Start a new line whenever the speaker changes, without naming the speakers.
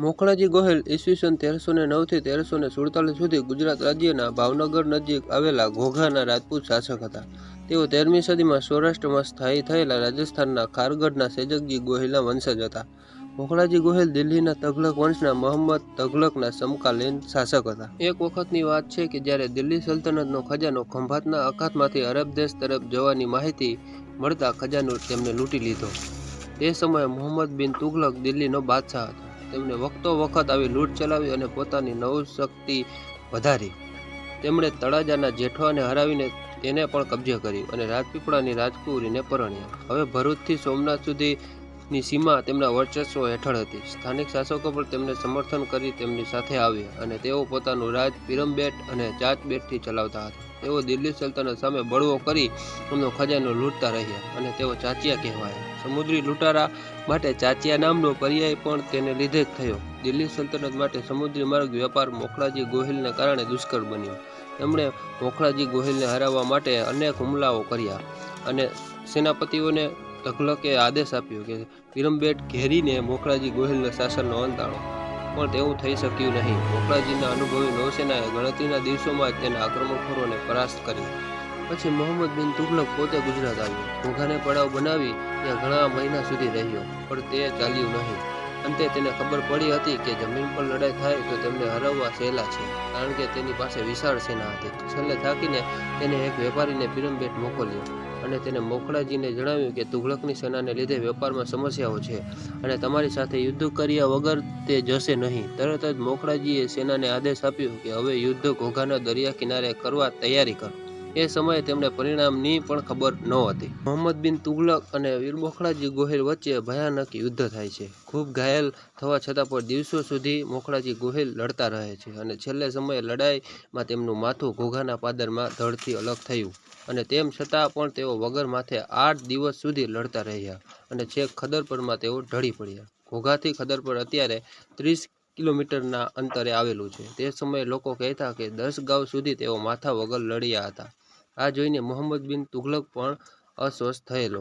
મોખણાજી ગોહિલ ઈસવીસન તેરસો ને નવથી તેરસો ને સુડતાલીસ સુધી ગુજરાત રાજ્યના ભાવનગર નજીક આવેલા ઘોઘાના રાજપૂત શાસક હતા. તેઓ તેરમી સદીમાં સૌરાષ્ટ્રમાં સ્થાયી થયેલા રાજસ્થાનના ખારગઢના સેજકજી ગોહિલના વંશજ હતા. મોખળાજી ગોહિલ દિલ્હીના તઘલક વંશના મોહમ્મદ તઘલકના સમકાલીન શાસક હતા. એક વખતની વાત છે કે જ્યારે દિલ્હી સલ્તનતનો ખજાનો ખંભાતના અખાતમાંથી અરબ દેશ તરફ જવાની માહિતી મળતા ખજાનો તેમને લૂંટી લીધો. તે સમયે મોહમ્મદ બિન તુઘલક દિલ્હીનો બાદશાહ હતો. તેમણે વખતો વખત આવી લૂંટ ચલાવી અને પોતાની નવશક્તિ વધારી. તેમણે તળાજાના જેઠવાને હરાવીને તેને પણ કબજે કર્યું અને રાજપીપળાની રાજકુવરીને પરણ્યા. હવે ભરૂચથી સોમનાથ સુધીની સીમા તેમના વર્ચસ્વ હેઠળ હતી. સ્થાનિક શાસકો પણ તેમને સમર્થન કરી તેમની સાથે આવ્યા અને તેઓ પોતાનું રાજ પિરમબેટ અને ચાચબેટથી ચલાવતા હતા. તેઓ દિલ્હી સલ્તનત સામે બળવો કરી એમનો ખજાનો લૂંટતા રહ્યા અને તેઓ ચાચિયા કહેવાયા. સમુદ્રી લૂંટારા માટે ચાચિયા નામનો પર્યાય પણ તેને લીધે જ થયો. દિલ્હી સલ્તનત માટે સમુદ્રી માર્ગ વેપાર મોખલાજી ગોહિલને કારણે દુષ્કર બન્યો. તેમણે મોખલાજી ગોહિલને હરાવવા માટે અનેક હુમલાઓ કર્યા અને સેનાપતિઓને તઘલકે આદેશ આપ્યો કે વિરમબેટ ઘેરીને મોખલાજી ગોહિલના શાસનનો અંત આણો. પણ તેવું થઈ શક્યું નહીં. મોખલાજીના અનુભવી નૌસેનાએ ગણતરીના દિવસોમાં જ તેના આક્રમણખોરોને પરાસ્ત કર્યો. પછી મોહમ્મદ બિન તુગલક પોતે ગુજરાત આવ્યો. ઘોઘાને પડાવ બનાવી ત્યાં ઘણા મહિના સુધી રહ્યો, પણ તે ચાલ્યું નહીં. અંતે તેને ખબર પડી હતી કે જમીન પર લડાઈ થાય તો તેમને હરાવવા સહેલા છે, કારણ કે તેની પાસે વિશાળ સેના હતી. છેલ્લે થાકીને તેને એક વેપારીને પિરમબેટ મોકલ્યો અને તેને મોખડાજીને જણાવ્યું કે તુઘલકની સેનાને લીધે વેપારમાં સમસ્યાઓ છે અને તમારી સાથે યુદ્ધ કર્યા વગર તે જશે નહીં. તરત જ મોખડાજીએ સેનાને આદેશ આપ્યો કે હવે યુદ્ધ ઘોઘાના દરિયા કિનારે કરવા તૈયારી કરો. એ સમયે તેમને પરિણામની પણ ખબર ન હતી. મોહમ્મદ બિન તુગલક અને વીર મોખલાજી ગોહિલ વચ્ચે ભયાનક યુદ્ધ થાય છે. ખૂબ ઘાયલ થવા છતાં પણ દિવસો સુધી મોખડાજી ગોહિલ લડતા રહે છે અને છેલ્લે સમયે લડાઈમાં તેમનું માથું ઘોઘાના પાદરમાં ધડથી અલગ થયું અને તેમ છતાં પણ તેઓ વગર માથે આઠ દિવસ સુધી લડતા રહ્યા અને છેક ખદરપરમાં તેઓ ઢળી પડ્યા. ઘોઘાથી ખદરપર અત્યારે ત્રીસ કિલોમીટરના અંતરે આવેલું છે. તે સમયે લોકો કહેતા કે દસ ગાંવ સુધી તેઓ માથા વગર લડ્યા હતા. આ જોઈને મોહમ્મદ બિન તુગલક પણ અસ્વસ્થ થયેલો.